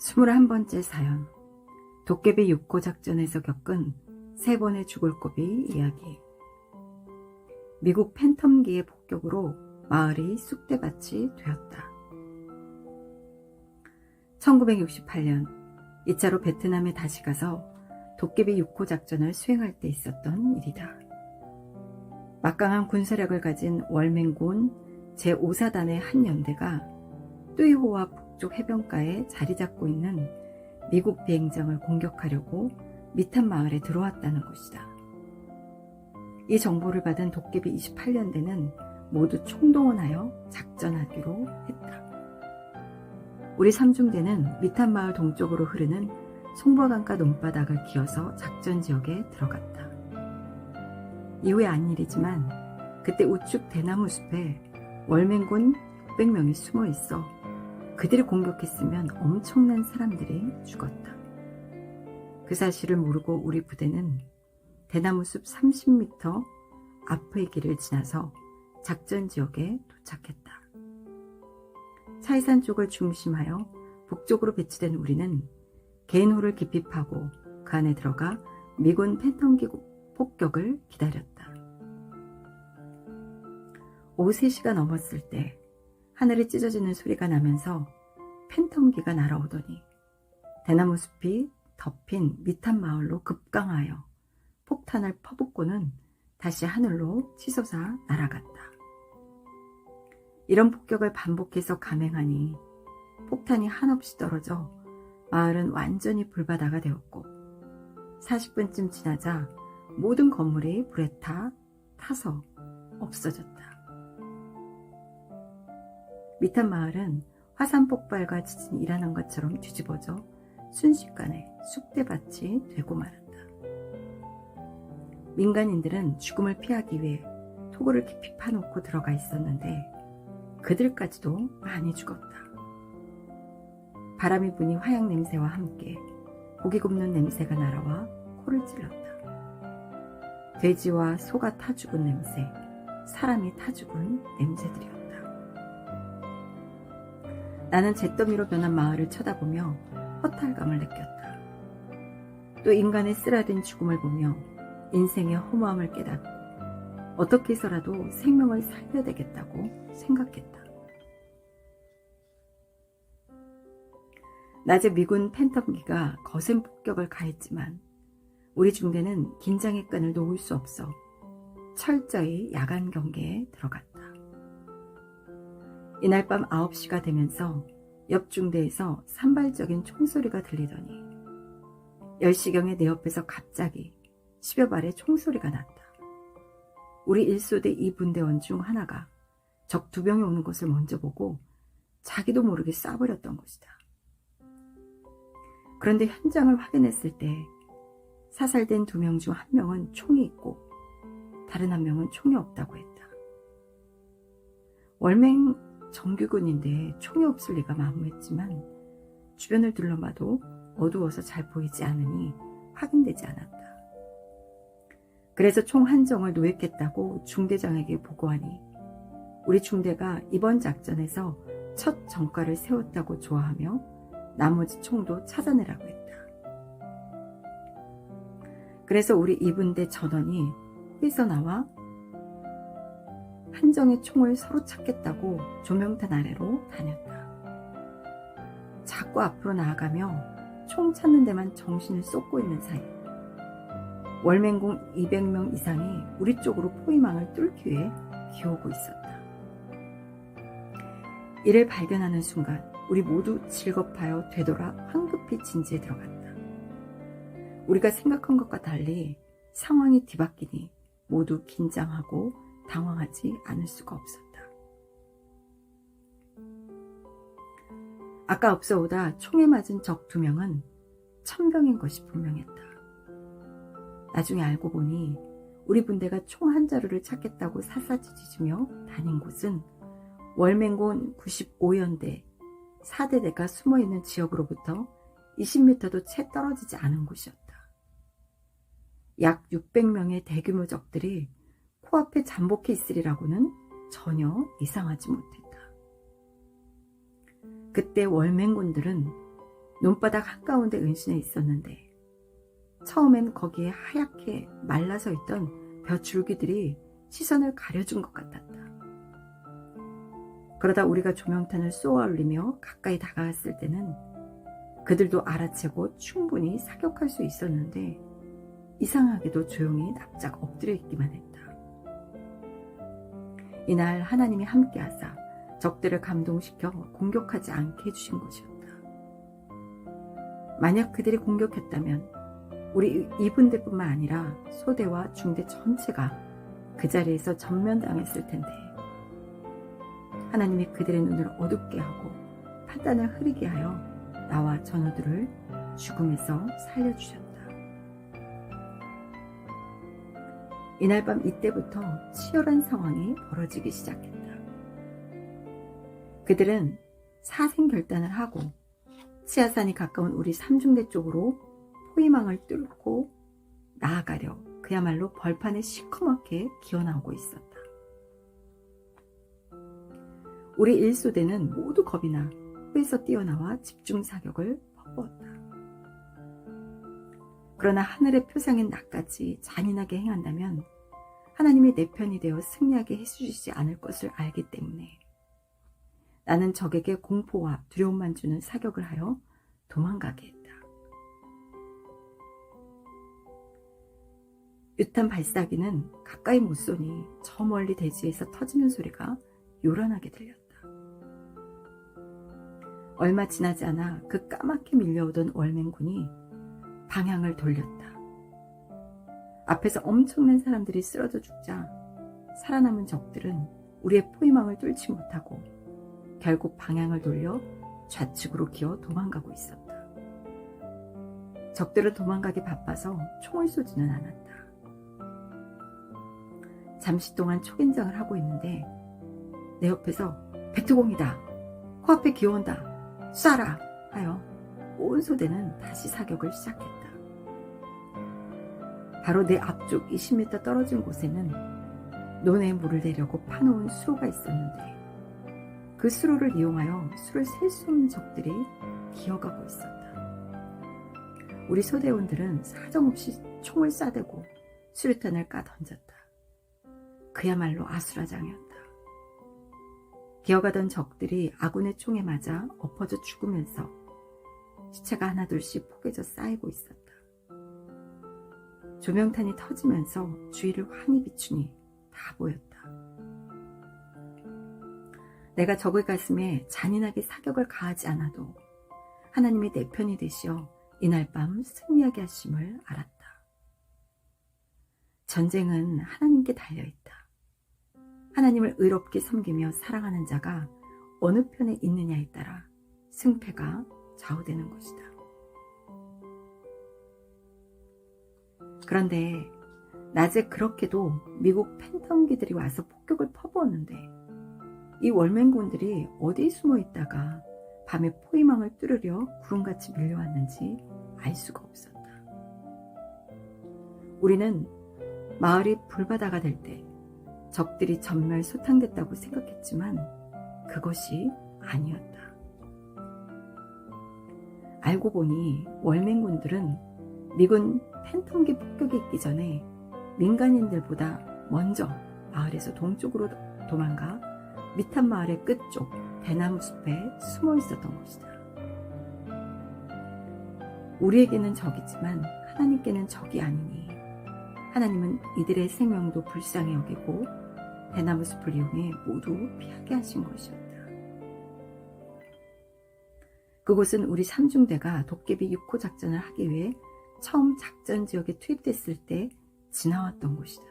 21번째 사연 도깨비 6호 작전에서 겪은 세 번의 죽을 고비 이야기 미국 팬텀기의 폭격으로 마을이 쑥대밭이 되었다. 1968년 2차로 베트남에 다시 가서 도깨비 6호 작전을 수행할 때 있었던 일이다. 막강한 군사력을 가진 월맹군 제5사단의 한 연대가 뚜이호와 북쪽 해변가에 자리 잡고 있는 미국 비행장을 공격하려고 미탄 마을에 들어왔다는 것이다. 이 정보를 받은 도깨비 28년대는 모두 총동원하여 작전하기로 했다. 우리 삼중대는 미탄 마을 동쪽으로 흐르는 송보강가 논바닥을 기어서 작전 지역에 들어갔다. 이후에 안 일이지만 그때 우측 대나무 숲에 월맹군 600명이 숨어 있어 그들이 공격했으면 엄청난 사람들이 죽었다. 그 사실을 모르고 우리 부대는 대나무 숲 30m 앞의 길을 지나서 작전 지역에 도착했다. 차이산 쪽을 중심하여 북쪽으로 배치된 우리는 개인호를 깊이 파고 그 안에 들어가 미군 팬텀기 폭격을 기다렸다. 오후 3시가 넘었을 때 하늘이 찢어지는 소리가 나면서 팬텀기가 날아오더니 대나무 숲이 덮인 미탄 마을로 급강하여 폭탄을 퍼붓고는 다시 하늘로 치솟아 날아갔다. 이런 폭격을 반복해서 감행하니 폭탄이 한없이 떨어져 마을은 완전히 불바다가 되었고 40분쯤 지나자 모든 건물이 불에 타 타서 없어졌다. 미탄 마을은 화산 폭발과 지진이 일어난 것처럼 뒤집어져 순식간에 쑥대밭이 되고 말았다. 민간인들은 죽음을 피하기 위해 토굴을 깊이 파놓고 들어가 있었는데 그들까지도 많이 죽었다. 바람이 부니 화약 냄새와 함께 고기 굽는 냄새가 날아와 코를 찔렀다. 돼지와 소가 타 죽은 냄새, 사람이 타 죽은 냄새들이었다. 나는 잿더미로 변한 마을을 쳐다보며 허탈감을 느꼈다. 또 인간의 쓰라린 죽음을 보며 인생의 허무함을 깨닫고 어떻게 해서라도 생명을 살려야 되겠다고 생각했다. 낮에 미군 팬텀기가 거센 폭격을 가했지만 우리 중대는 긴장의 끈을 놓을 수 없어 철저히 야간 경계에 들어갔다. 이날 밤 9시가 되면서 옆 중대에서 산발적인 총소리가 들리더니 10시경에 내 옆에서 갑자기 10여 발의 총소리가 났다. 우리 1소대 2분대원 중 하나가 적 두 병이 오는 것을 먼저 보고 자기도 모르게 쏴버렸던 것이다. 그런데 현장을 확인했을 때 사살된 두 명 중 한 명은 총이 있고 다른 한 명은 총이 없다고 했다. 월맹 정규군인데 총이 없을 리가 만무했지만 주변을 둘러봐도 어두워서 잘 보이지 않으니 확인되지 않았다. 그래서 총 한 정을 노획했다고 중대장에게 보고하니 우리 중대가 이번 작전에서 첫 정가를 세웠다고 좋아하며 나머지 총도 찾아내라고 했다. 그래서 우리 이분대 전원이 삐져나와 한정의 총을 서로 찾겠다고 조명탄 아래로 다녔다. 자꾸 앞으로 나아가며 총 찾는 데만 정신을 쏟고 있는 사이 월맹공 200명 이상이 우리 쪽으로 포위망을 뚫기 위해 기어오고 있었다. 이를 발견하는 순간 우리 모두 질겁하여 되돌아 황급히 진지에 들어갔다. 우리가 생각한 것과 달리 상황이 뒤바뀌니 모두 긴장하고 당황하지 않을 수가 없었다. 아까 앞서오다 총에 맞은 적 두 명은 천병인 것이 분명했다. 나중에 알고 보니 우리 분대가 총 한 자루를 찾겠다고 뒤지며 다닌 곳은 월맹곤 95연대 4대대가 숨어있는 지역으로부터 20m도 채 떨어지지 않은 곳이었다. 약 600명의 대규모 적들이 코앞에 잠복해 있으리라고는 전혀 이상하지 못했다. 그때 월맹군들은 논바닥 한가운데 은신해 있었는데 처음엔 거기에 하얗게 말라서 있던 벼 줄기들이 시선을 가려준 것 같았다. 그러다 우리가 조명탄을 쏘아 올리며 가까이 다가갔을 때는 그들도 알아채고 충분히 사격할 수 있었는데 이상하게도 조용히 납작 엎드려 있기만 했다. 이날 하나님이 함께하사 적들을 감동시켜 공격하지 않게 해주신 것이었다. 만약 그들이 공격했다면 우리 이분들뿐만 아니라 소대와 중대 전체가 그 자리에서 전면당했을 텐데 하나님이 그들의 눈을 어둡게 하고 판단을 흐리게 하여 나와 전우들을 죽음에서 살려주셨다. 이날 밤 이때부터 치열한 상황이 벌어지기 시작했다. 그들은 사생 결단을 하고 치아산이 가까운 우리 삼중대 쪽으로 포위망을 뚫고 나아가려 그야말로 벌판에 시커멓게 기어나오고 있었다. 우리 일소대는 모두 겁이 나 후에서 뛰어나와 집중 사격을 퍼부었다. 그러나 하늘의 표상인 나까지 잔인하게 행한다면 하나님이 내 편이 되어 승리하게 해주시지 않을 것을 알기 때문에 나는 적에게 공포와 두려움만 주는 사격을 하여 도망가게 했다. 유탄 발사기는 가까이 못 쏘니 저 멀리 대지에서 터지는 소리가 요란하게 들렸다. 얼마 지나지 않아 그 까맣게 밀려오던 월맹군이 방향을 돌렸다. 앞에서 엄청난 사람들이 쓰러져 죽자 살아남은 적들은 우리의 포위망을 뚫지 못하고 결국 방향을 돌려 좌측으로 기어 도망가고 있었다. 적들은 도망가기 바빠서 총을 쏘지는 않았다. 잠시 동안 초긴장을 하고 있는데 내 옆에서 배트공이다. 코앞에 기어온다. 쏴라! 하여 온 소대는 다시 사격을 시작했다. 바로 내 앞쪽 20m 떨어진 곳에는 논에 물을 대려고 파놓은 수로가 있었는데 그 수로를 이용하여 술을 셀수 없는 적들이 기어가고 있었다. 우리 소대원들은 사정없이 총을 쏴대고 수류탄을 까 던졌다. 그야말로 아수라장이었다. 기어가던 적들이 아군의 총에 맞아 엎어져 죽으면서 시체가 하나둘씩 포개져 쌓이고 있었다. 조명탄이 터지면서 주위를 환히 비추니 다 보였다. 내가 적의 가슴에 잔인하게 사격을 가하지 않아도 하나님이 내 편이 되시어 이날 밤 승리하게 하심을 알았다. 전쟁은 하나님께 달려있다. 하나님을 의롭게 섬기며 사랑하는 자가 어느 편에 있느냐에 따라 승패가 좌우되는 것이다. 그런데 낮에 그렇게도 미국 팬텀기들이 와서 폭격을 퍼부었는데 이 월맹군들이 어디에 숨어 있다가 밤에 포위망을 뚫으려 구름같이 밀려왔는지 알 수가 없었다. 우리는 마을이 불바다가 될 때 적들이 전멸 소탕됐다고 생각했지만 그것이 아니었다. 알고 보니 월맹군들은 미군 팬텀기 폭격이 있기 전에 민간인들보다 먼저 마을에서 동쪽으로 도망가 미탄 마을의 끝쪽 대나무 숲에 숨어 있었던 것이다. 우리에게는 적이지만 하나님께는 적이 아니니 하나님은 이들의 생명도 불쌍히 여기고 대나무 숲을 이용해 모두 피하게 하신 것이었다. 그곳은 우리 삼중대가 도깨비 6호 작전을 하기 위해 처음 작전 지역에 투입됐을 때 지나왔던 곳이다.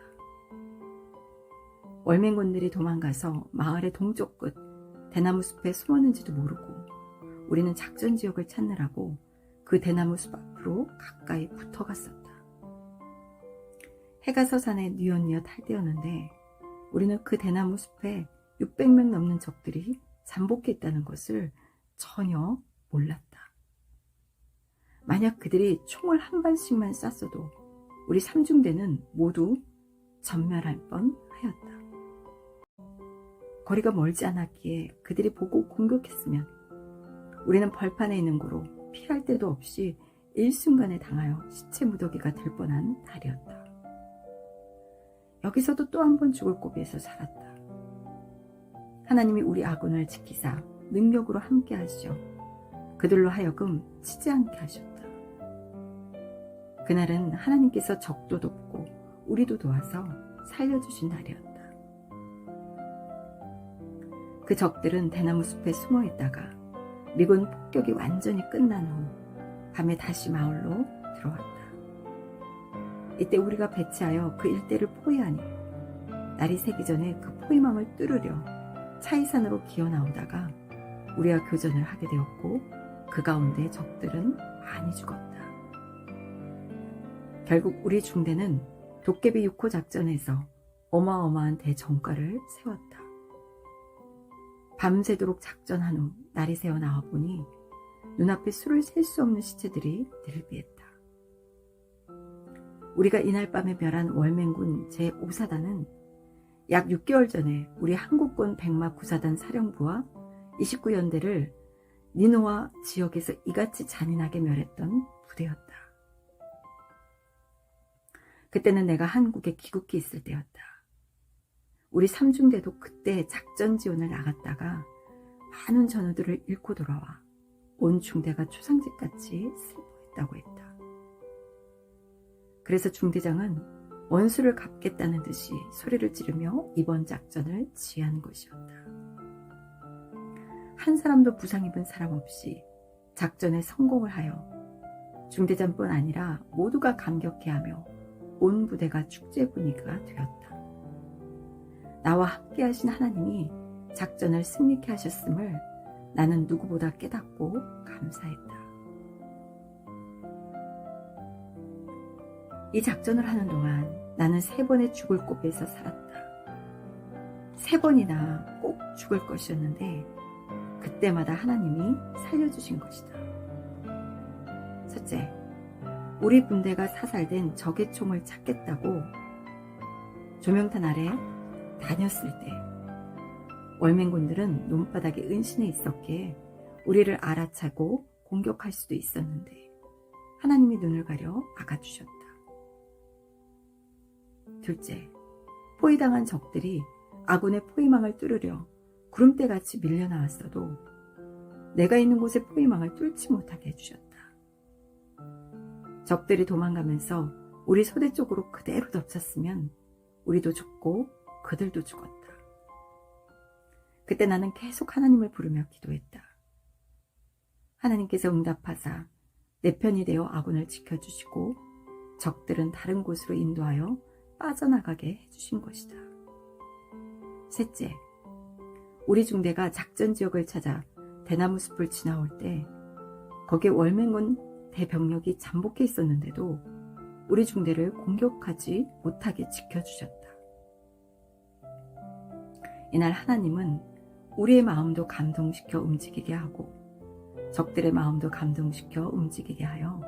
월맹군들이 도망가서 마을의 동쪽 끝 대나무 숲에 숨었는지도 모르고 우리는 작전 지역을 찾느라고 그 대나무 숲 앞으로 가까이 붙어갔었다. 해가 서산에 뉘엿뉘엿 할 때였는데 우리는 그 대나무 숲에 600명 넘는 적들이 잠복해 있다는 것을 전혀 몰랐다. 만약 그들이 총을 한 발씩만 쐈어도 우리 삼중대는 모두 전멸할 뻔 하였다. 거리가 멀지 않았기에 그들이 보고 공격했으면 우리는 벌판에 있는 고로 피할 데도 없이 일순간에 당하여 시체 무더기가 될 뻔한 날이었다. 여기서도 또 한 번 죽을 고비에서 살았다. 하나님이 우리 아군을 지키사 능력으로 함께 하시어 그들로 하여금 치지 않게 하셨다. 그날은 하나님께서 적도 돕고 우리도 도와서 살려주신 날이었다. 그 적들은 대나무 숲에 숨어 있다가 미군 폭격이 완전히 끝난 후 밤에 다시 마을로 들어왔다. 이때 우리가 배치하여 그 일대를 포위하니 날이 새기 전에 그 포위망을 뚫으려 차이산으로 기어 나오다가 우리와 교전을 하게 되었고 그 가운데 적들은 많이 죽었다. 결국 우리 중대는 도깨비 6호 작전에서 어마어마한 대정과를 세웠다. 밤새도록 작전한 후 날이 새어 나와 보니 눈앞에 수를 셀 수 없는 시체들이 늘비했다. 우리가 이날 밤에 멸한 월맹군 제5사단은 약 6개월 전에 우리 한국군 백마 구사단 사령부와 29연대를 니노와 지역에서 이같이 잔인하게 멸했던 부대였다. 그때는 내가 한국에 귀국해 있을 때였다. 우리 삼중대도 그때 작전 지원을 나갔다가 많은 전우들을 잃고 돌아와 온 중대가 초상집같이 슬퍼했다고 했다. 그래서 중대장은 원수를 갚겠다는 듯이 소리를 지르며 이번 작전을 지휘한 것이었다. 한 사람도 부상 입은 사람 없이 작전에 성공을 하여 중대장뿐 아니라 모두가 감격해하며 온 부대가 축제 분위기가 되었다. 나와 함께 하신 하나님이 작전을 승리케 하셨음을 나는 누구보다 깨닫고 감사했다. 이 작전을 하는 동안 나는 세 번의 죽을 고비에서 살았다. 세 번이나 꼭 죽을 것이었는데 그때마다 하나님이 살려주신 것이다. 첫째, 우리 군대가 사살된 적의 총을 찾겠다고 조명탄 아래 다녔을 때 월맹군들은 논바닥에 은신해 있었기에 우리를 알아차고 공격할 수도 있었는데 하나님이 눈을 가려 막아주셨다. 둘째, 포위당한 적들이 아군의 포위망을 뚫으려 구름대같이 밀려 나왔어도 내가 있는 곳에 포위망을 뚫지 못하게 해주셨다. 적들이 도망가면서 우리 소대 쪽으로 그대로 덮쳤으면 우리도 죽고 그들도 죽었다. 그때 나는 계속 하나님을 부르며 기도했다. 하나님께서 응답하사 내 편이 되어 아군을 지켜주시고 적들은 다른 곳으로 인도하여 빠져나가게 해주신 것이다. 셋째, 우리 중대가 작전 지역을 찾아 대나무 숲을 지나올 때 거기에 월맹군 대병력이 잠복해 있었는데도 우리 중대를 공격하지 못하게 지켜주셨다. 이날 하나님은 우리의 마음도 감동시켜 움직이게 하고 적들의 마음도 감동시켜 움직이게 하여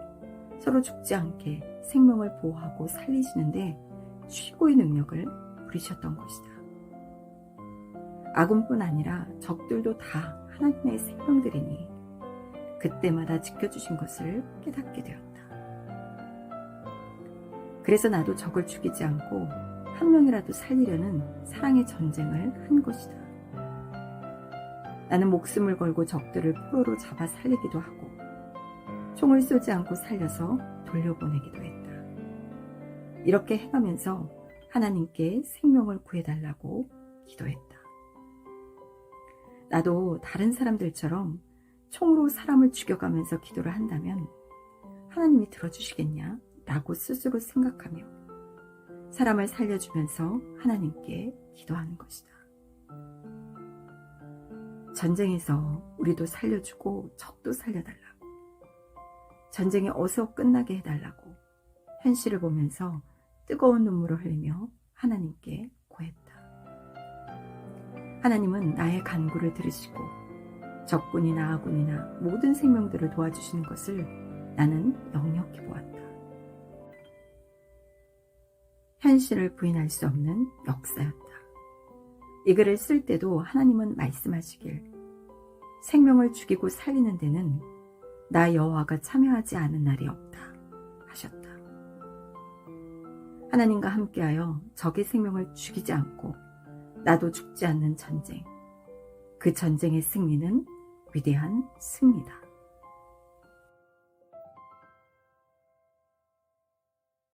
서로 죽지 않게 생명을 보호하고 살리시는데 최고의 능력을 부리셨던 것이다. 아군뿐 아니라 적들도 다 하나님의 생명들이니 그때마다 지켜주신 것을 깨닫게 되었다. 그래서 나도 적을 죽이지 않고 한 명이라도 살리려는 사랑의 전쟁을 한 것이다. 나는 목숨을 걸고 적들을 포로로 잡아 살리기도 하고 총을 쏘지 않고 살려서 돌려보내기도 했다. 이렇게 행하면서 하나님께 생명을 구해달라고 기도했다. 나도 다른 사람들처럼 총으로 사람을 죽여가면서 기도를 한다면 하나님이 들어주시겠냐? 라고 스스로 생각하며 사람을 살려주면서 하나님께 기도하는 것이다. 전쟁에서 우리도 살려주고 적도 살려달라고. 전쟁이 어서 끝나게 해달라고 현실을 보면서 뜨거운 눈물을 흘리며 하나님께 구했다. 하나님은 나의 간구를 들으시고 적군이나 아군이나 모든 생명들을 도와주시는 것을 나는 역력히 보았다. 현실을 부인할 수 없는 역사였다. 이 글을 쓸 때도 하나님은 말씀하시길 생명을 죽이고 살리는 데는 나 여호와가 참여하지 않은 날이 없다 하셨다. 하나님과 함께하여 적의 생명을 죽이지 않고 나도 죽지 않는 전쟁. 그 전쟁의 승리는 위대한 승리다.